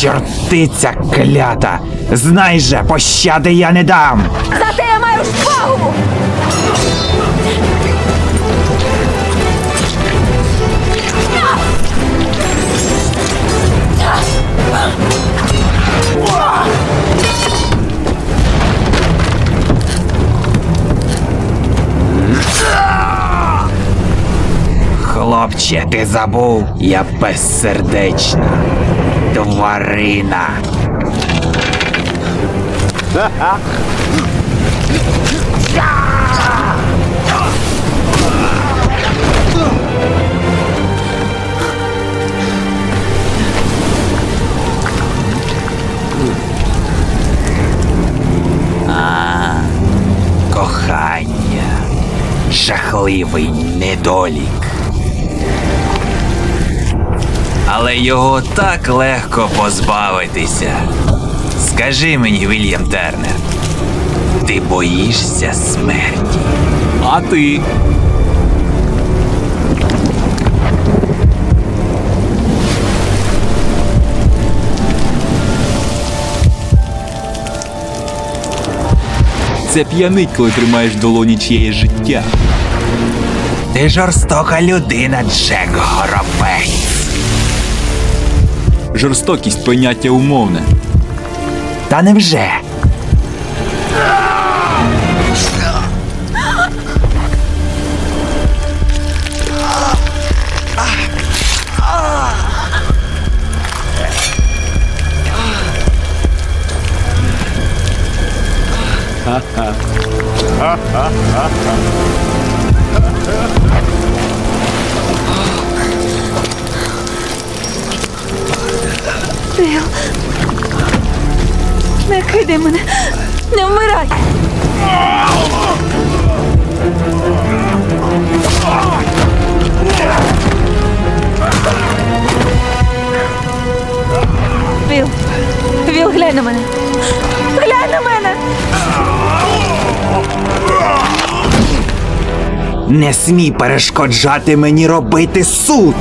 Чортиця клята! Знай же, пощади я не дам! Зате я маю шпагу! Хлопче, ти забув, я безсердечна. Тварина. А, Кохання. Жахливий недолік. Але його так легко позбавитися. Скажи мені, Вільям Тернер, ти боїшся смерті? А ти? Це п'янить, коли тримаєш в долоні чиєє життя. Ти жорстока людина, Джек Горобець. Жорстокість поняття умовне. Та невже? Філ. Не кидай мене! Не вмирай! Віл! Віл, глянь на мене! Глянь на мене! Не смій перешкоджати мені робити суд.